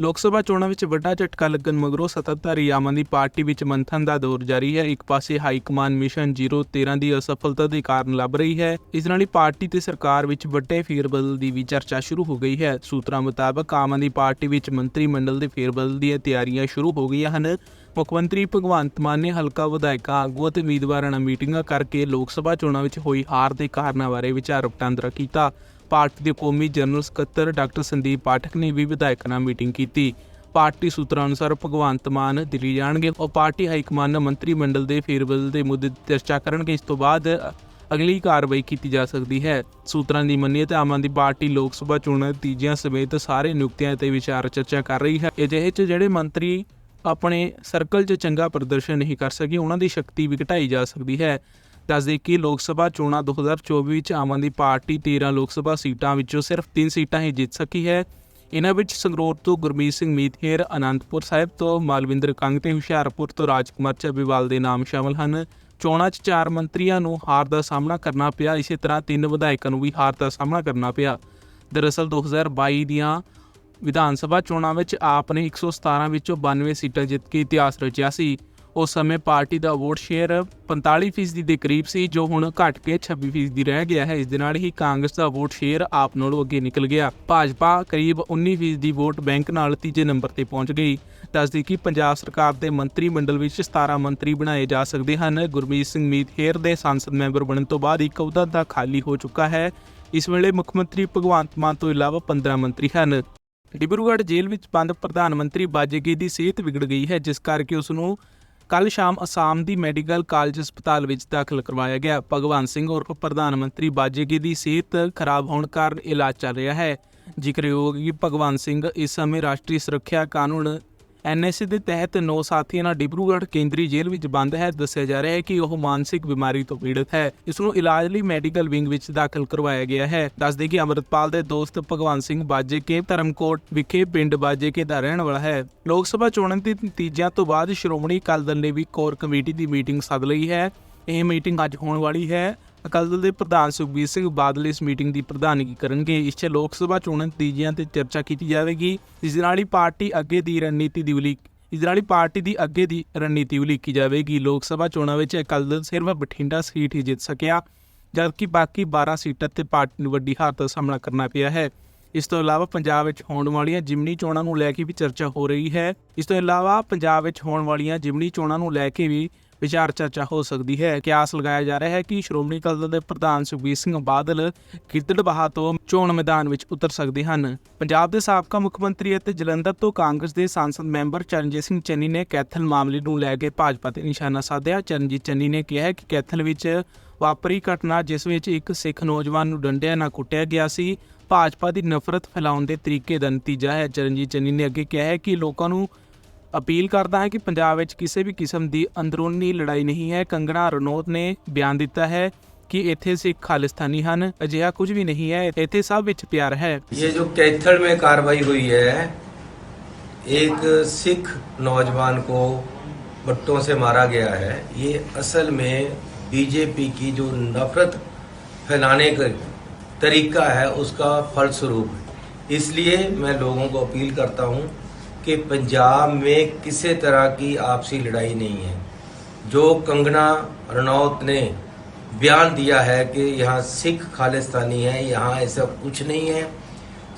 ਲੋਕ ਸਭਾ ਚੋਣਾਂ ਵਿੱਚ ਵੱਡਾ ਝਟਕਾ ਲੱਗਣ ਮਗਰੋਂ ਸੱਤਾਧਾਰੀ ਆਮ ਆਦਮੀ ਪਾਰਟੀ ਵਿੱਚ ਮੰਥਨ ਦਾ ਦੌਰ ਜਾਰੀ ਹੈ। ਇੱਕ ਪਾਸੇ ਹਾਈ ਕਮਾਨ ਮਿਸ਼ਨ 013 ਦੀ ਅਸਫਲਤਾ ਦੇ ਕਾਰਨ ਲੱਭ ਰਹੀ ਹੈ। ਇਸ ਨਾਲ ਹੀ ਪਾਰਟੀ ਤੇ ਸਰਕਾਰ ਵਿੱਚ ਵੱਡੇ ਫੇਰਬਦਲ ਦੀ ਵੀ ਚਰਚਾ ਸ਼ੁਰੂ ਹੋ ਗਈ ਹੈ। ਸੂਤਰਾਂ ਮੁਤਾਬਕ ਆਮ ਆਦਮੀ ਪਾਰਟੀ ਵਿੱਚ ਮੰਤਰੀ ਮੰਡਲ ਦੇ ਫੇਰਬਦਲ ਦੀਆਂ ਤਿਆਰੀਆਂ ਸ਼ੁਰੂ ਹੋ ਗਈਆਂ ਹਨ। ਮੁੱਖ ਮੰਤਰੀ ਭਗਵੰਤ ਮਾਨ ਨੇ ਹਲਕਾ ਵਿਧਾਇਕਾਂ ਆਗੂਆਂ ਅਤੇ ਉਮੀਦਵਾਰਾਂ ਨਾਲ ਮੀਟਿੰਗਾਂ ਕਰਕੇ ਲੋਕ ਸਭਾ ਚੋਣਾਂ ਵਿੱਚ ਹੋਈ ਹਾਰ ਦੇ ਕਾਰਨਾਂ ਬਾਰੇ ਵਿਚਾਰ ਵਟਾਂਦਰਾ ਕੀਤਾ। ਪਾਰਟੀ ਦੇ ਕੌਮੀ ਜਨਰਲ ਸਕੱਤਰ ਡਾਕਟਰ ਸੰਦੀਪ ਪਾਠਕ ਨੇ ਵੀ ਵਿਧਾਇਕਾਂ ਨਾਲ ਮੀਟਿੰਗ ਕੀਤੀ। ਪਾਰਟੀ ਸੂਤਰਾਂ ਅਨੁਸਾਰ ਭਗਵੰਤ ਮਾਨ ਦਿੱਲੀ ਜਾਣਗੇ ਉਹ ਪਾਰਟੀ ਹਾਈ ਕਮਾਨ ਨਾਲ ਮੰਤਰੀ ਮੰਡਲ ਦੇ ਫੇਰਬਦਲ ਦੇ ਮੁੱਦੇ ਤੇ ਚਰਚਾ ਕਰਨਗੇ। ਇਸ ਤੋਂ ਬਾਅਦ ਅਗਲੀ ਕਾਰਵਾਈ ਕੀਤੀ ਜਾ ਸਕਦੀ ਹੈ। ਸੂਤਰਾਂ ਦੀ ਮੰਨੀਏ ਤਾਂ ਆਮ ਆਦਮੀ ਪਾਰਟੀ ਲੋਕ ਸਭਾ ਚੋਣਾਂ ਦੇ ਤੀਜਿਆਂ ਸਮੇਤ ਸਾਰੇ ਨਿਯੁਕਤੀਆਂ ਤੇ ਵਿਚਾਰ ਚਰਚਾ ਕਰ ਰਹੀ ਹੈ। ਅਜਿਹੇ 'ਚ ਜਿਹੜੇ ਮੰਤਰੀ ਆਪਣੇ ਸਰਕਲ 'ਚ ਚੰਗਾ ਪ੍ਰਦਰਸ਼ਨ ਨਹੀਂ ਕਰ ਸਕੇ, ਉਹਨਾਂ ਦੀ ਸ਼ਕਤੀ ਵੀ ਘਟਾਈ ਜਾ ਸਕਦੀ ਹੈ। ਦੱਸਦੇ ਕਿ ਲੋਕ ਸਭਾ ਚੋਣਾਂ 2024 ਵਿੱਚ ਆਮ ਆਦਮੀ ਪਾਰਟੀ 13 ਲੋਕ ਸਭਾ ਸੀਟਾਂ ਵਿੱਚੋਂ ਸਿਰਫ 3 ਸੀਟਾਂ ਹੀ ਜਿੱਤ ਸਕੀ ਹੈ। ਇਹਨਾਂ ਵਿੱਚ ਸੰਗਰੂਰ ਤੋਂ ਗੁਰਮੀਤ ਸਿੰਘ ਮੀਤਹੇਰ ਅਨੰਦਪੁਰ ਸਾਹਿਬ ਤੋਂ ਮਾਲਵਿੰਦਰ ਕੰਗ ਤੇ ਹੁਸ਼ਿਆਰਪੁਰ ਤੋਂ ਰਾਜਕੁਮਾਰ ਚੱਬੇਵਾਲ ਦੇ ਨਾਮ ਸ਼ਾਮਲ ਹਨ। ਚੋਣਾਂ 'ਚ ਚਾਰ ਮੰਤਰੀਆਂ ਨੂੰ ਹਾਰ ਦਾ ਸਾਹਮਣਾ ਕਰਨਾ ਪਿਆ। ਇਸੇ ਤਰ੍ਹਾਂ ਤਿੰਨ ਵਿਧਾਇਕਾਂ ਨੂੰ ਵੀ ਹਾਰ ਦਾ ਸਾਹਮਣਾ ਕਰਨਾ ਪਿਆ। ਦਰਅਸਲ 2022 ਦੀਆਂ ਵਿਧਾਨ ਸਭਾ ਚੋਣਾਂ ਵਿੱਚ ਆਪ ਨੇ 117 ਵਿੱਚੋਂ 92 ਸੀਟਾਂ ਜਿੱਤ ਕੇ ਇਤਿਹਾਸ ਰਚਿਆ ਸੀ। ਉਸ ਸਮੇਂ ਪਾਰਟੀ ਦਾ ਵੋਟ ਸ਼ੇਅਰ 45% ਦੇ ਕਰੀਬ ਸੀ, ਜੋ ਹੁਣ ਘਟ ਕੇ 26% ਰਹਿ ਗਿਆ ਹੈ। ਇਸ ਦੇ ਨਾਲ ਹੀ ਕਾਂਗਰਸ ਦਾ ਵੋਟ ਸ਼ੇਅਰ ਆਪ ਨਾਲੋਂ ਅੱਗੇ ਨਿਕਲ ਗਿਆ। ਭਾਜਪਾ ਕਰੀਬ 19% ਦੀ ਵੋਟ ਬੈਂਕ ਨਾਲ ਤੀਜੇ ਨੰਬਰ ਤੇ ਪਹੁੰਚ ਗਈ। ਦੱਸਦੀ ਕਿ ਪੰਜਾਬ ਸਰਕਾਰ ਦੇ ਮੰਤਰੀ ਮੰਡਲ ਵਿੱਚ 17 ਮੰਤਰੀ ਬਣਾਏ ਜਾ ਸਕਦੇ ਹਨ। ਗੁਰਮੀਤ ਸਿੰਘ ਮੀਤ ਮੀਤਹੇਰ ਦੇ ਸੰਸਦ ਮੈਂਬਰ ਬਣਨ ਤੋਂ ਬਾਅਦ ਇੱਕ ਅਹੁਦਾ ਤਾਂ ਖਾਲੀ ਹੋ ਚੁੱਕਾ ਹੈ। ਇਸ ਵੇਲੇ ਮੁੱਖ ਮੰਤਰੀ ਭਗਵੰਤ ਮਾਨ ਤੋਂ ਇਲਾਵਾ 15 ਮੰਤਰੀ ਹਨ। ਡਿਬਰੂਗੜ੍ਹ ਜੇਲ੍ਹ ਵਿੱਚ ਬੰਦ ਪ੍ਰਧਾਨ ਮੰਤਰੀ ਬਾਜੇਗੀ ਦੀ ਸਿਹਤ ਵਿਗੜ ਗਈ ਹੈ, ਜਿਸ ਕਰਕੇ ਉਸ ਨੂੰ ਕੱਲ ਸ਼ਾਮ ਅਸਾਮ ਦੀ ਮੈਡੀਕਲ ਕਾਲਜ ਹਸਪਤਾਲ ਵਿੱਚ ਦਾਖਲ ਕਰਵਾਇਆ ਗਿਆ। ਭਗਵਾਨ ਸਿੰਘ ਉਰਫ ਪ੍ਰਧਾਨ ਮੰਤਰੀ ਬਾਜੇਗੀ ਦੀ ਸਿਹਤ ਖਰਾਬ ਹੋਣ ਕਾਰਨ ਇਲਾਜ ਚੱਲ ਰਿਹਾ ਹੈ। ਜ਼ਿਕਰਯੋਗ ਹੈ ਕਿ ਭਗਵਾਨ ਸਿੰਘ ਇਸ ਸਮੇਂ ਰਾਸ਼ਟਰੀ ਸੁਰੱਖਿਆ ਕਾਨੂੰਨ ਐਨਐਸਏ ਦੇ ਤਹਿਤ ਨੌ ਸਾਥੀਆਂ ਨਾਲ ਡਿਬਰੂਗੜ੍ਹ ਕੇਂਦਰੀ ਜੇਲ੍ਹ ਵਿੱਚ ਬੰਦ ਹੈ। ਦੱਸਿਆ ਜਾ ਰਿਹਾ ਹੈ ਕਿ ਉਹ ਮਾਨਸਿਕ ਬਿਮਾਰੀ ਤੋਂ ਪੀੜਤ ਹੈ। ਇਸ ਨੂੰ ਇਲਾਜ ਲਈ ਮੈਡੀਕਲ ਵਿੰਗ ਵਿੱਚ ਦਾਖਲ ਕਰਵਾਇਆ ਗਿਆ ਹੈ। ਦੱਸਦੇ ਕਿ ਅਮਰਤਪਾਲ ਦੇ ਦੋਸਤ ਭਗਵਾਨ ਸਿੰਘ ਬਾਜੇਕੇ ਧਰਮਕੋਟ ਵਿਖੇ ਪਿੰਡ ਬਾਜੇਕੇ ਦਾ ਰਹਿਣ ਵਾਲਾ ਹੈ। ਲੋਕ ਸਭਾ ਚੋਣਾਂ ਦੇ ਨਤੀਜਿਆਂ ਤੋਂ ਬਾਅਦ ਸ਼੍ਰੋਮਣੀ ਅਕਾਲੀ ਦਲ ਨੇ ਵੀ ਕੋਰ ਕਮੇਟੀ ਦੀ ਮੀਟਿੰਗ ਸੱਦ ਲਈ ਹੈ। ਇਹ ਮੀਟਿੰਗ ਅੱਜ ਹੋਣ ਵਾਲੀ ਹੈ। ਅਕਾਲੀ ਦਲ ਦੇ ਪ੍ਰਧਾਨ ਸੁਖਬੀਰ ਸਿੰਘ ਬਾਦਲ ਇਸ ਮੀਟਿੰਗ ਦੀ ਪ੍ਰਧਾਨਗੀ ਕਰਨਗੇ। ਇਸ 'ਚ ਲੋਕ ਸਭਾ ਚੋਣਾਂ ਨਤੀਜਿਆਂ ਤੇ ਚਰਚਾ ਕੀਤੀ ਜਾਵੇਗੀ। ਇਸ ਦੇ ਨਾਲ ਹੀ ਪਾਰਟੀ ਅੱਗੇ ਦੀ ਰਣਨੀਤੀ ਦੀ ਉਲੀਕ ਇਸ ਦੇ ਨਾਲ ਹੀ ਪਾਰਟੀ ਦੀ ਅੱਗੇ ਦੀ ਰਣਨੀਤੀ ਉਲੀਕੀ ਜਾਵੇਗੀ। ਲੋਕ ਸਭਾ ਚੋਣਾਂ ਵਿੱਚ ਅਕਾਲੀ ਦਲ ਸਿਰਫ ਬਠਿੰਡਾ ਸੀਟ ਹੀ ਜਿੱਤ ਸਕਿਆ, ਜਦਕਿ ਬਾਕੀ 12 ਸੀਟਾਂ ਤੇ ਪਾਰਟੀ ਨੂੰ ਵੱਡੀ ਹਾਰ ਦਾ ਸਾਹਮਣਾ ਕਰਨਾ ਪਿਆ ਹੈ। ਇਸ ਤੋਂ ਇਲਾਵਾ ਪੰਜਾਬ ਵਿੱਚ ਹੋਣ ਵਾਲੀਆਂ ਜਿਮਨੀ ਚੋਣਾਂ ਨੂੰ ਲੈ ਕੇ ਵੀ ਚਰਚਾ ਹੋ ਰਹੀ ਹੈ। ਇਸ ਤੋਂ ਇਲਾਵਾ ਪੰਜਾਬ ਵਿੱਚ ਹੋਣ ਵਾਲੀਆਂ ਜਿਮਨੀ ਚੋਣਾਂ ਨੂੰ ਲੈ ਕੇ ਵੀ ਵਿਚਾਰ ਚਰਚਾ ਹੋ ਸਕਦੀ ਹੈ। ਕਿਆਸ ਲਗਾਇਆ ਜਾ ਰਿਹਾ ਹੈ ਕਿ ਸ਼੍ਰੋਮਣੀ ਅਕਾਲੀ ਦਲ ਦੇ ਪ੍ਰਧਾਨ ਸੁਖਬੀਰ ਸਿੰਘ ਬਾਦਲ ਗਿੱਦੜਬਾਹਾ ਤੋਂ ਚੋਣ ਮੈਦਾਨ ਵਿੱਚ ਉਤਰ ਸਕਦੇ ਹਨ। ਪੰਜਾਬ ਦੇ ਸਾਬਕਾ ਮੁੱਖ ਮੰਤਰੀ ਅਤੇ ਜਲੰਧਰ ਤੋਂ ਕਾਂਗਰਸ ਦੇ ਸੰਸਦ ਮੈਂਬਰ ਚਰਨਜੀਤ ਸਿੰਘ ਚੰਨੀ ਨੇ ਕੈਥਲ ਮਾਮਲੇ ਨੂੰ ਲੈ ਕੇ ਭਾਜਪਾ ਤੇ ਨਿਸ਼ਾਨਾ ਸਾਧਿਆ। ਚਰਨਜੀਤ ਚੰਨੀ ਨੇ ਕਿਹਾ ਹੈ ਕਿ ਕੈਥਲ ਵਿੱਚ ਵਾਪਰੀ ਘਟਨਾ ਜਿਸ ਵਿੱਚ ਇੱਕ ਸਿੱਖ ਨੌਜਵਾਨ ਨੂੰ ਡੰਡਿਆ ਨਾ ਕੁੱਟਿਆ ਗਿਆ ਸੀ, ਭਾਜਪਾ ਦੀ ਨਫ਼ਰਤ ਫੈਲਾਉਣ ਦੇ ਤਰੀਕੇ ਦਾ ਨਤੀਜਾ ਹੈ। ਚਰਨਜੀਤ ਚੰਨੀ ਨੇ ਅੱਗੇ ਕਿਹਾ ਹੈ ਕਿ ਲੋਕਾਂ ਨੂੰ ਅਪੀਲ ਕਰਦਾ ਹੈ ਕਿ ਪੰਜਾਬ ਵਿੱਚ ਕਿਸੇ ਵੀ ਕਿਸਮ ਦੀ ਅੰਦਰੂਨੀ ਲੜਾਈ ਨਹੀਂ ਹੈ ਕੰਗਣਾ ਰਣੌਤ ਨੇ ਬਿਆਨ ਦਿੱਤਾ ਹੈ ਕਿ ਇੱਥੇ ਸਿੱਖ ਖਾਲਿਸਤਾਨੀ ਹਨ ਅਜਿਹਾ ਕੁਝ ਵੀ ਨਹੀਂ ਹੈ ਇੱਥੇ ਸਭ ਵਿੱਚ ਪਿਆਰ ਹੈ ये जो कैथल में कार्रवाई हुई है एक सिख नौजवान को बट्टों से मारा गया है ये असल में बीजेपी की जो नफरत फैलाने का तरीका है उसका फलस्वरूप है इसलिए मैं लोगों को अपील करता हूं कि पंजाब में किसी तरह की आपसी लड़ाई नहीं है। जो कंगना रनौत ने बयान दिया है कि यहाँ सिख खालिस्तानी है, यहाँ ऐसा कुछ नहीं है।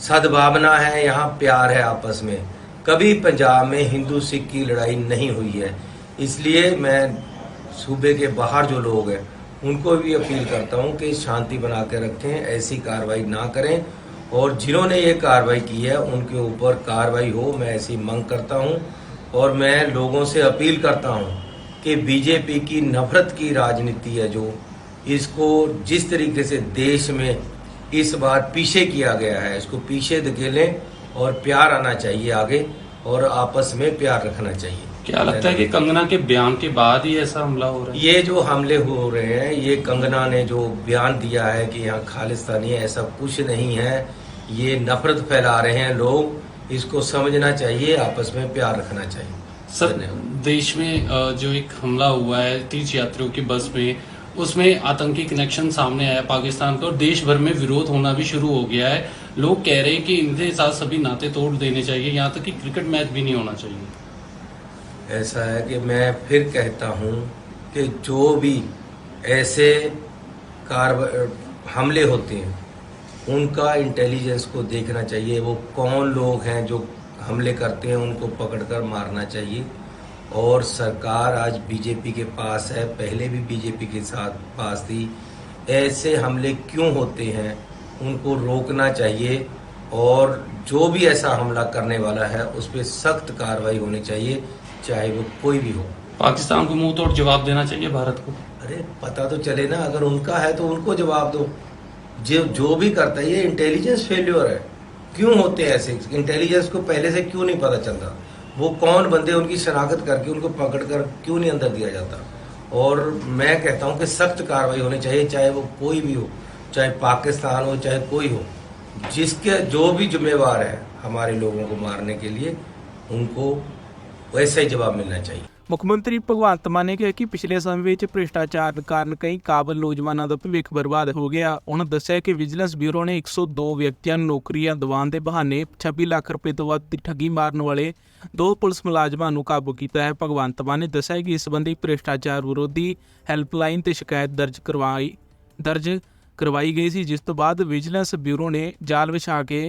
सद्भावना है, यहाँ प्यार है आपस में। कभी पंजाब में हिंदू सिख की लड़ाई नहीं हुई है। इसलिए मैं सूबे के बाहर जो लोग हैं, उनको भी अपील करता हूँ कि शांति बना के रखें, ऐसी कार्रवाई ना करें। और जिन्होंने ये कार्रवाई की है, उनके ऊपर कार्रवाई हो, मैं ऐसी मांग करता हूँ और मैं लोगों से अपील करता हूँ कि बीजेपी की नफरत की राजनीति है जो, इसको जिस तरीके से देश में इस बार पीछे किया गया है, इसको पीछे धकेलें और प्यार आना चाहिए आगे और आपस में प्यार रखना चाहिए। क्या लगता है कि कंगना के बयान के बाद ही ऐसा हमला हो रहा है? ये जो हमले हो रहे हैं ये कंगना ने जो बयान दिया है कि यहाँ खालिस्तानी ऐसा कुछ नहीं है। ये नफरत फैला रहे हैं लोग। इसको समझना चाहिए आपस में प्यार रखना चाहिए। सर देश में जो एक हमला हुआ है तीर्थ यात्रियों की बस में उसमें आतंकी कनेक्शन सामने आया पाकिस्तान का और देश भर में विरोध होना भी शुरू हो गया है। लोग कह रहे हैं कि इनके साथ सभी नाते तोड़ देने चाहिए यहाँ तक कि क्रिकेट मैच भी नहीं होना चाहिए। ऐसा है कि मैं फिर कहता हूँ कि जो भी ऐसे कार हमले होते हैं, उनका इंटेलिजेंस को देखना चाहिए। वो कौन लोग हैं जो हमले करते हैं, उनको पकड़कर मारना चाहिए। और सरकार आज बीजेपी के पास है, पहले भी बीजेपी के साथ पास थी। ऐसे हमले क्यों होते हैं, उनको रोकना चाहिए। और जो भी ऐसा हमला करने वाला है, उस पर सख्त कार्रवाई होनी चाहिए। चाहे वो कोई भी हो। पाकिस्तान को मुँह तोड़ जवाब देना चाहिए भारत को। अरे पता तो चले ना अगर उनका है तो उनको जवाब दो। जो जो भी करता है ये इंटेलिजेंस फेल्योर है। क्यों होते हैं ऐसे? इंटेलिजेंस को पहले से क्यों नहीं पता चलता? वो कौन बंदे उनकी शनाख्त करके उनको पकड़ कर क्यों नहीं अंदर दिया जाता? और मैं कहता हूँ कि सख्त कार्रवाई होनी चाहिए चाहे वो कोई भी हो चाहे पाकिस्तान हो चाहे कोई हो। जिसके जो भी जिम्मेवार है हमारे लोगों को मारने के लिए उनको वैसा ही जवाब मिलना चाहिए ਮੁੱਖ ਮੰਤਰੀ ਭਗਵੰਤ ਮਾਨ ਨੇ ਕਿਹਾ ਕਿ ਪਿਛਲੇ ਸਮੇਂ ਵਿੱਚ ਭ੍ਰਿਸ਼ਟਾਚਾਰ ਕਾਰਨ ਕਈ ਕਾਬਲ ਨੌਜਵਾਨਾਂ ਦਾ ਭਵਿੱਖ ਬਰਬਾਦ ਹੋ ਗਿਆ ਉਹਨਾਂ ਦੱਸਿਆ ਕਿ ਵਿਜੀਲੈਂਸ ਬਿਊਰੋ ਨੇ 102 ਵਿਅਕਤੀਆਂ ਨੂੰ ਨੌਕਰੀਆਂ ਦਿਵਾਉਣ ਦੇ ਬਹਾਨੇ 26 ਲੱਖ ਰੁਪਏ ਤੋਂ ਵੱਧ ਦੀ ਠੱਗੀ ਮਾਰਨ ਵਾਲੇ ਦੋ ਪੁਲਿਸ ਮੁਲਾਜ਼ਮਾਂ ਨੂੰ ਕਾਬੂ ਕੀਤਾ ਹੈ ਭਗਵੰਤ ਮਾਨ ਨੇ ਦੱਸਿਆ ਕਿ ਇਸ ਸੰਬੰਧੀ ਭ੍ਰਿਸ਼ਟਾਚਾਰ ਵਿਰੋਧੀ ਹੈਲਪਲਾਈਨ ਤੇ ਸ਼ਿਕਾਇਤ ਦਰਜ ਕਰਵਾਈ ਦਰਜ ਕਰਵਾਈ ਗਈ ਸੀ ਜਿਸ ਤੋਂ ਬਾਅਦ ਵਿਜੀਲੈਂਸ ਬਿਊਰੋ ਨੇ ਜਾਲ ਵਿਛਾ ਕੇ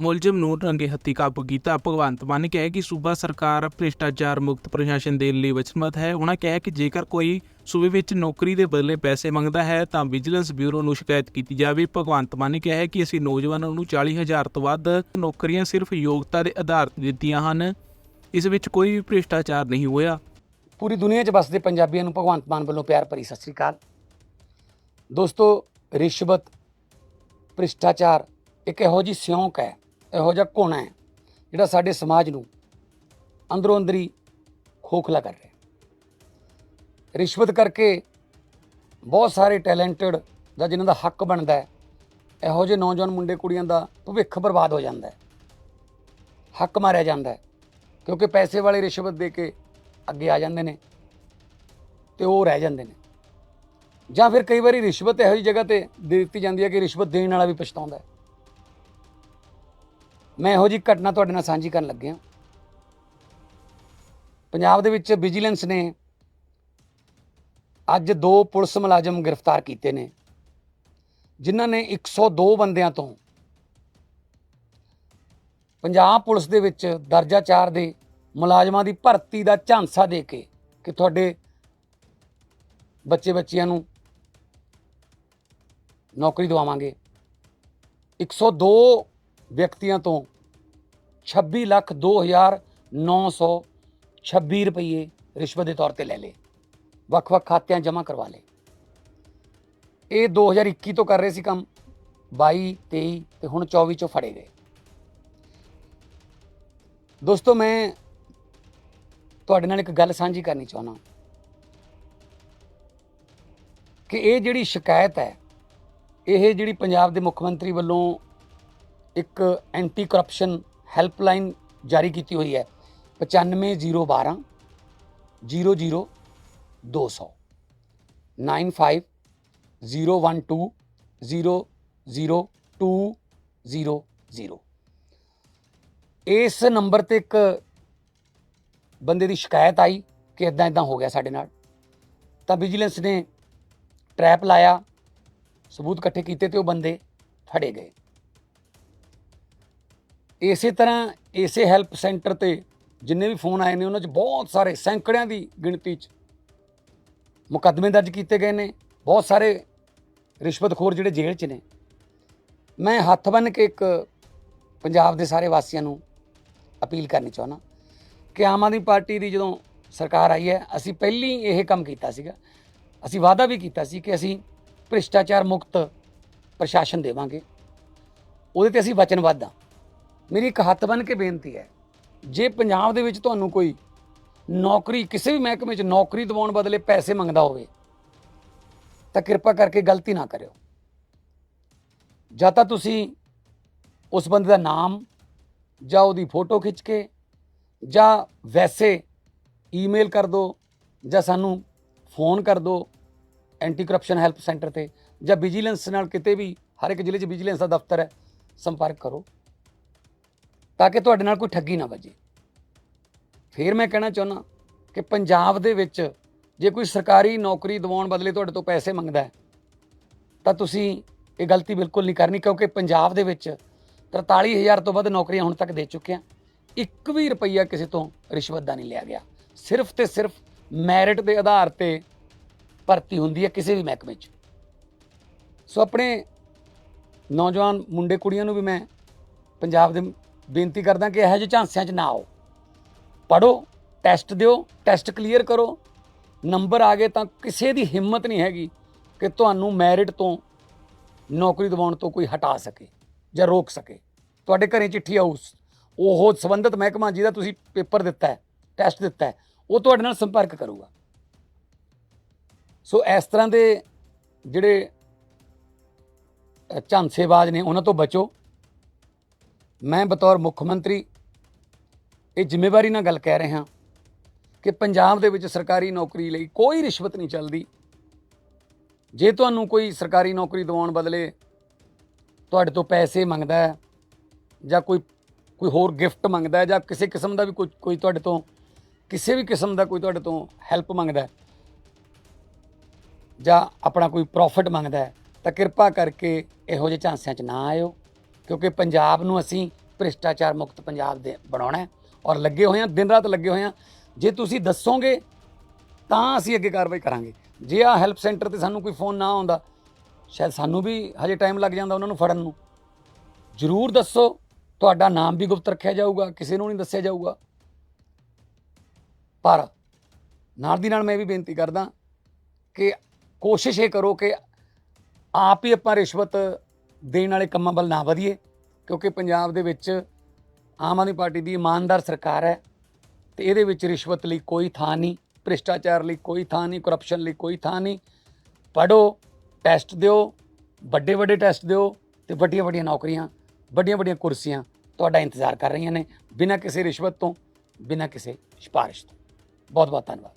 ਮੁਲਜ਼ਮ ਨੂੰ ਰੰਗੇ ਹੱਥੀ ਕਾਬੂ ਕੀਤਾ। ਭਗਵੰਤ ਮਾਨ ਨੇ ਕਿਹਾ ਕਿ ਸੂਬਾ ਸਰਕਾਰ ਭ੍ਰਿਸ਼ਟਾਚਾਰ ਮੁਕਤ ਪ੍ਰਸ਼ਾਸਨ ਦੇਣ ਲਈ ਵਚਨਬੱਧ ਹੈ। ਉਹਨਾਂ ਕਿਹਾ ਕਿ ਜੇਕਰ ਕੋਈ ਸੂਬੇ ਵਿੱਚ ਨੌਕਰੀ ਦੇ ਬਦਲੇ ਪੈਸੇ ਮੰਗਦਾ ਹੈ, ਤਾਂ ਵਿਜੀਲੈਂਸ ਬਿਊਰੋ ਨੂੰ ਸ਼ਿਕਾਇਤ ਕੀਤੀ ਜਾਵੇ। ਭਗਵੰਤ ਮਾਨ ਨੇ ਕਿਹਾ ਹੈ ਕਿ ਅਸੀਂ ਨੌਜਵਾਨਾਂ ਨੂੰ 40000 ਤੋਂ ਵੱਧ ਨੌਕਰੀਆਂ ਸਿਰਫ ਯੋਗਤਾ ਦੇ ਆਧਾਰ ਤੇ ਦਿੱਤੀਆਂ ਹਨ। ਇਸ ਵਿੱਚ ਕੋਈ ਵੀ ਭ੍ਰਿਸ਼ਟਾਚਾਰ ਨਹੀਂ ਹੋਇਆ। ਪੂਰੀ ਦੁਨੀਆ 'ਚ ਵੱਸਦੇ ਪੰਜਾਬੀਆਂ ਨੂੰ ਭਗਵੰਤ ਮਾਨ ਵੱਲੋਂ ਪਿਆਰ ਭਰੀ ਸਤਿ ਸ੍ਰੀ ਅਕਾਲ। ਦੋਸਤੋ, ਰਿਸ਼ਵਤ, ਭ੍ਰਿਸ਼ਟਾਚਾਰ ਇੱਕ ਇਹੋ ਜਿਹੀ ਸਿਉਂਕ ਹੈ ਇਹੋ ਜਿਹਾ ਘੁਣ ਹੈ ਜਿਹੜਾ ਸਾਡੇ ਸਮਾਜ ਨੂੰ ਅੰਦਰੋਂ ਅੰਦਰੀ ਖੋਖਲਾ ਕਰ ਰਿਹਾ ਰਿਸ਼ਵਤ ਕਰਕੇ ਬਹੁਤ ਸਾਰੇ ਟੈਲੈਂਟਡ ਦਾ ਜਿਨ੍ਹਾਂ ਦਾ ਹੱਕ ਬਣਦਾ ਹੈ, ਇਹੋ ਜਿਹੇ ਨੌਜਵਾਨ ਮੁੰਡੇ ਕੁੜੀਆਂ ਦਾ ਭਵਿੱਖ ਬਰਬਾਦ ਹੋ ਜਾਂਦਾ ਹੈ। ਹੱਕ ਮਾਰਿਆ ਜਾਂਦਾ ਹੈ ਕਿਉਂਕਿ ਪੈਸੇ ਵਾਲੇ ਰਿਸ਼ਵਤ ਦੇ ਕੇ ਅੱਗੇ ਆ ਜਾਂਦੇ ਨੇ ਤੇ ਉਹ ਰਹਿ ਜਾਂਦੇ ਨੇ। ਜਾਂ ਫਿਰ ਕਈ ਵਾਰੀ ਰਿਸ਼ਵਤ ਇਹੋ ਜਿਹੀ ਜਗ੍ਹਾ ਤੇ ਦੇ ਦਿੱਤੀ ਜਾਂਦੀ ਹੈ ਕਿ ਰਿਸ਼ਵਤ ਦੇਣ ਵਾਲਾ ਵੀ ਪਛਤਾਉਂਦਾ ਹੈ। ਮੈਂ ਇਹੋ ਜਿਹੀ ਘਟਨਾ ਤੁਹਾਡੇ ਨਾਲ ਸਾਂਝੀ ਕਰਨ ਲੱਗਿਆ ਪੰਜਾਬ ਦੇ ਵਿੱਚ ਵਿਜੀਲੈਂਸ ਨੇ ਅੱਜ ਦੋ ਪੁਲਿਸ ਮੁਲਾਜ਼ਮ ਗ੍ਰਿਫਤਾਰ ਕੀਤੇ ਨੇ, ਜਿਨ੍ਹਾਂ ਨੇ 102 ਬੰਦਿਆਂ ਤੋਂ ਪੰਜਾਬ ਪੁਲਿਸ ਦੇ ਵਿੱਚ ਦਰਜਾ 4 ਦੇ ਮੁਲਾਜ਼ਮਾਂ ਦੀ ਭਰਤੀ ਦਾ ਝਾਂਸਾ ਦੇ ਕੇ ਕਿ ਤੁਹਾਡੇ ਬੱਚੇ ਬੱਚਿਆਂ ਨੂੰ ਨੌਕਰੀ ਦਵਾਵਾਂਗੇ। 102 ਵਿਅਕਤੀਆਂ ਤੋਂ 26 ਲੱਖ 2926 ਰੁਪਏ ਰਿਸ਼ਵਤ ਦੇ ਤੌਰ ਤੇ ਲੈ ਲਏ। ਵੱਖ-ਵੱਖ ਖਾਤਿਆਂ ਜਮ੍ਹਾਂ ਕਰਵਾ ਲਏ। ਇਹ 2021 ਤੋਂ ਕਰ ਰਹੇ ਸੀ ਕੰਮ। 22 23 ਤੇ ਹੁਣ 24 ਚੋਂ ਫੜੇ ਗਏ। ਦੋਸਤੋ, ਮੈਂ ਤੁਹਾਡੇ ਨਾਲ ਇੱਕ ਗੱਲ ਸਾਂਝੀ ਕਰਨੀ ਚਾਹੁੰਦਾ ਕਿ ਇਹ ਜਿਹੜੀ ਸ਼ਿਕਾਇਤ ਹੈ, ਇਹ ਜਿਹੜੀ ਪੰਜਾਬ ਦੇ ਮੁੱਖ ਮੰਤਰੀ ਵੱਲੋਂ ਇੱਕ ਐਂਟੀ ਕਰਪਸ਼ਨ ਹੈਲਪਲਾਈਨ ਜਾਰੀ ਕੀਤੀ ਹੋਈ ਹੈ 95012 00 200 95012 00200 ਇਸ ਨੰਬਰ ਤੇ ਇੱਕ ਬੰਦੇ ਦੀ ਸ਼ਿਕਾਇਤ ਆਈ ਕਿ ਇਦਾਂ ਇਦਾਂ ਹੋ ਗਿਆ ਸਾਡੇ ਨਾਲ ਤਾਂ ਵਿਜੀਲੈਂਸ ਨੇ ਟਰੈਪ ਲਾਇਆ ਸਬੂਤ ਇਕੱਠੇ ਕੀਤੇ ਤੇ ਉਹ ਬੰਦੇ ਫੜੇ ਗਏ ਇਸੇ ਤਰ੍ਹਾਂ ਇਸੇ ਹੈਲਪ ਸੈਂਟਰ ਤੇ ਜਿੰਨੇ ਵੀ ਫੋਨ ਆਏ ਨੇ, ਉਹਨਾਂ 'ਚ ਬਹੁਤ ਸਾਰੇ ਸੈਂਕੜਿਆਂ ਦੀ ਗਿਣਤੀ 'ਚ ਮੁਕੱਦਮੇ ਦਰਜ ਕੀਤੇ ਗਏ ਨੇ। ਬਹੁਤ ਸਾਰੇ ਰਿਸ਼ਵਤਖੋਰ ਜਿਹੜੇ ਜੇਲ੍ਹ 'ਚ ਨੇ। ਮੈਂ ਹੱਥ ਬੰਨ੍ਹ ਕੇ ਇੱਕ ਪੰਜਾਬ ਦੇ ਸਾਰੇ ਵਾਸੀਆਂ ਨੂੰ ਅਪੀਲ ਕਰਨੀ ਚਾਹੁੰਦਾ ਕਿ ਆਮ ਆਦਮੀ ਪਾਰਟੀ ਦੀ ਜਦੋਂ ਸਰਕਾਰ ਆਈ ਹੈ, ਅਸੀਂ ਪਹਿਲੀ ਇਹ ਕੰਮ ਕੀਤਾ ਸੀਗਾ। ਅਸੀਂ ਵਾਅਦਾ ਵੀ ਕੀਤਾ ਸੀ ਕਿ ਅਸੀਂ ਭ੍ਰਿਸ਼ਟਾਚਾਰ ਮੁਕਤ ਪ੍ਰਸ਼ਾਸਨ ਦੇਵਾਂਗੇ। ਉਹਦੇ ਤੇ ਅਸੀਂ ਵਚਨਬੱਧ ਹਾਂ। ਮੇਰੀ ਇੱਕ ਹੱਥ ਬੰਨ੍ਹ ਕੇ ਬੇਨਤੀ ਹੈ, ਜੇ ਪੰਜਾਬ ਦੇ ਵਿੱਚ ਤੁਹਾਨੂੰ ਕੋਈ ਨੌਕਰੀ, ਕਿਸੇ ਵੀ ਮਹਿਕਮੇ 'ਚ ਨੌਕਰੀ ਦਿਵਾਉਣ ਬਦਲੇ ਪੈਸੇ ਮੰਗਦਾ ਹੋਵੇ, ਤਾਂ ਕਿਰਪਾ ਕਰਕੇ ਗਲਤੀ ਨਾ ਕਰਿਓ। ਜਾਂ ਤਾਂ ਤੁਸੀਂ ਉਸ ਬੰਦੇ ਦਾ ਨਾਮ ਜਾਂ ਉਹਦੀ ਫੋਟੋ ਖਿੱਚ ਕੇ ਜਾਂ ਵੈਸੇ ਈਮੇਲ ਕਰ ਦਿਓ ਜਾਂ ਸਾਨੂੰ ਫੋਨ ਕਰ ਦਿਓ ਐਂਟੀ ਕਰਪਸ਼ਨ ਹੈਲਪ ਸੈਂਟਰ ਤੇ ਜਾਂ ਵਿਜੀਲੈਂਸ ਨਾਲ ਕਿਤੇ ਵੀ, ਹਰ ਇੱਕ ਜ਼ਿਲ੍ਹੇ 'ਚ ਵਿਜੀਲੈਂਸ ਦਾ ਦਫ਼ਤਰ ਹੈ, ਸੰਪਰਕ ਕਰੋ। ਤਾਂ ਕਿ ਤੁਹਾਡੇ ਨਾਲ ਕੋਈ ਠੱਗੀ ਨਾ ਵੱਜੇ। ਫਿਰ ਮੈਂ ਕਹਿਣਾ ਚਾਹੁੰਦਾ ਕਿ ਪੰਜਾਬ ਦੇ ਵਿੱਚ ਜੇ ਕੋਈ ਸਰਕਾਰੀ ਨੌਕਰੀ ਦਿਵਾਉਣ ਬਦਲੇ ਤੁਹਾਡੇ ਤੋਂ ਪੈਸੇ ਮੰਗਦਾ ਹੈ, ਤਾਂ ਤੁਸੀਂ ਇਹ ਗਲਤੀ ਬਿਲਕੁਲ ਨਹੀਂ ਕਰਨੀ, ਕਿਉਂਕਿ ਪੰਜਾਬ ਦੇ ਵਿੱਚ 43000 ਤੋਂ ਵੱਧ ਨੌਕਰੀਆਂ ਹੁਣ ਤੱਕ ਦੇ ਚੁੱਕੇ ਹਾਂ ਇੱਕ ਵੀ ਰੁਪਈਆ ਕਿਸੇ ਤੋਂ ਰਿਸ਼ਵਤ ਦਾ ਨਹੀਂ ਲਿਆ ਗਿਆ। ਸਿਰਫ ਤੇ ਸਿਰਫ ਮੈਰਿਟ ਦੇ ਆਧਾਰ ਤੇ ਭਰਤੀ ਹੁੰਦੀ ਹੈ ਕਿਸੇ ਵੀ ਮਹਿਕਮੇ 'ਚ। ਸੋ ਆਪਣੇ ਨੌਜਵਾਨ ਮੁੰਡੇ ਕੁੜੀਆਂ ਨੂੰ ਵੀ ਮੈਂ ਪੰਜਾਬ ਦੇ ਬੇਨਤੀ ਕਰਦਾ ਕਿ ਇਹੋ ਜਿਹੇ ਝਾਂਸਿਆਂ 'ਚ ਨਾ ਆਓ। ਪੜੋ ਟੈਸਟ ਦਿਓ ਟੈਸਟ ਕਲੀਅਰ ਕਰੋ। ਨੰਬਰ ਆ ਗਏ ਤਾਂ ਕਿਸੇ ਦੀ ਹਿੰਮਤ ਨਹੀਂ ਹੈਗੀ ਕਿ ਤੁਹਾਨੂੰ ਮੈਰਿਟ ਤੋਂ ਨੌਕਰੀ ਦਿਵਾਉਣ ਤੋਂ ਕੋਈ ਹਟਾ ਸਕੇ ਜਾਂ ਰੋਕ ਸਕੇ। ਤੁਹਾਡੇ ਘਰੇ ਚਿੱਠੀ ਆਉ ਉਹ ਸੰਬੰਧਿਤ ਮਹਿਕਮਾ ਜਿਹਦਾ ਤੁਸੀਂ ਪੇਪਰ ਦਿੱਤਾ ਹੈ ਟੈਸਟ ਦਿੱਤਾ ਹੈ, ਉਹ ਤੁਹਾਡੇ ਨਾਲ ਸੰਪਰਕ ਕਰੂਗਾ। ਸੋ ਇਸ ਤਰ੍ਹਾਂ ਦੇ ਜਿਹੜੇ ਝਾਂਸੇਬਾਜ਼ ਨੇ, ਉਹਨਾਂ ਤੋਂ ਬਚੋ। ਮੈਂ ਬਤੌਰ ਮੁੱਖ ਮੰਤਰੀ ਇਹ ਜ਼ਿੰਮੇਵਾਰੀ ਨਾਲ ਗੱਲ ਕਹਿ ਰਿਹਾ ਕਿ ਪੰਜਾਬ ਦੇ ਵਿੱਚ ਸਰਕਾਰੀ ਨੌਕਰੀ ਲਈ ਕੋਈ ਰਿਸ਼ਵਤ ਨਹੀਂ ਚੱਲਦੀ। ਜੇ ਤੁਹਾਨੂੰ ਕੋਈ ਸਰਕਾਰੀ ਨੌਕਰੀ ਦਿਵਾਉਣ ਬਦਲੇ ਤੁਹਾਡੇ ਤੋਂ ਪੈਸੇ ਮੰਗਦਾ ਹੈ ਜਾਂ ਕੋਈ ਕੋਈ ਹੋਰ ਗਿਫਟ ਮੰਗਦਾ ਹੈ ਜਾਂ ਕਿਸੇ ਕਿਸਮ ਦਾ ਵੀ ਕੋਈ ਕੋਈ ਤੁਹਾਡੇ ਤੋਂ, ਕਿਸੇ ਵੀ ਕਿਸਮ ਦਾ ਕੋਈ ਤੁਹਾਡੇ ਤੋਂ ਹੈਲਪ ਮੰਗਦਾ ਹੈ ਜਾਂ ਆਪਣਾ ਕੋਈ ਪ੍ਰੋਫਿਟ ਮੰਗਦਾ ਹੈ ਤਾਂ ਕਿਰਪਾ ਕਰਕੇ ਇਹੋ ਜਿਹੇ ਝਾਂਸਿਆਂ 'ਚ ਨਾ ਆਇਓ। ਕਿਉਂਕਿ ਪੰਜਾਬ ਨੂੰ ਅਸੀਂ ਭ੍ਰਿਸ਼ਟਾਚਾਰ ਮੁਕਤ ਪੰਜਾਬ ਦੇ ਬਣਾਉਣਾ ਹੈ ਔਰ ਲੱਗੇ ਹੋਏ ਹਾਂ, ਦਿਨ ਰਾਤ ਲੱਗੇ ਹੋਏ ਹਾਂ। ਜੇ ਤੁਸੀਂ ਦੱਸੋਗੇ, ਤਾਂ ਅਸੀਂ ਅੱਗੇ ਕਾਰਵਾਈ ਕਰਾਂਗੇ। ਜੇ ਆ ਹੈਲਪ ਸੈਂਟਰ ਤੇ ਸਾਨੂੰ ਕੋਈ ਫੋਨ ਨਾ ਆਉਂਦਾ, ਸ਼ਾਇਦ ਸਾਨੂੰ ਵੀ ਹਜੇ ਟਾਈਮ ਲੱਗ ਜਾਂਦਾ ਉਹਨਾਂ ਨੂੰ ਫੜਨ ਨੂੰ। ਜ਼ਰੂਰ ਦੱਸੋ, ਤੁਹਾਡਾ ਨਾਮ ਵੀ ਗੁਪਤ ਰੱਖਿਆ ਜਾਊਗਾ, ਕਿਸੇ ਨੂੰ ਨਹੀਂ ਦੱਸਿਆ ਜਾਊਗਾ। ਪਰ ਨਾਲ ਦੀ ਨਾਲ ਮੈਂ ਇਹ ਵੀ ਬੇਨਤੀ ਕਰਦਾ ਕਿ ਕੋਸ਼ਿਸ਼ ਇਹ ਕਰੋ ਕਿ ਆਪ ਹੀ ਆਪਾਂ ਰਿਸ਼ਵਤ ਦੇਣ ਵਾਲੇ ਕੰਮਾਂ ਵੱਲ ਨਾ ਵਧੀਏ, ਕਿਉਂਕਿ ਪੰਜਾਬ ਦੇ ਵਿੱਚ ਆਮ ਆਦਮੀ ਪਾਰਟੀ ਦੀ ਇਮਾਨਦਾਰ ਸਰਕਾਰ ਹੈ ਤੇ ਇਹਦੇ ਵਿੱਚ ਰਿਸ਼ਵਤ ਲਈ ਕੋਈ ਥਾਂ ਨਹੀਂ, ਭ੍ਰਿਸ਼ਟਾਚਾਰ ਲਈ ਕੋਈ ਥਾਂ ਨਹੀਂ ਕਰਪਸ਼ਨ ਲਈ ਕੋਈ ਥਾਂ ਨਹੀਂ। ਪੜੋ ਟੈਸਟ ਦਿਓ, ਵੱਡੇ ਵੱਡੇ ਟੈਸਟ ਦਿਓ ਤੇ ਵੱਡੀਆਂ ਵੱਡੀਆਂ ਨੌਕਰੀਆਂ, ਵੱਡੀਆਂ ਵੱਡੀਆਂ ਕੁਰਸੀਆਂ ਤੁਹਾਡਾ ਇੰਤਜ਼ਾਰ ਕਰ ਰਹੀਆਂ ਨੇ ਬਿਨਾਂ ਕਿਸੇ ਰਿਸ਼ਵਤ ਤੋਂ, ਬਿਨਾਂ ਕਿਸੇ ਸਿਫਾਰਿਸ਼ ਤੋਂ। ਬਹੁਤ ਬਹੁਤ ਧੰਨਵਾਦ।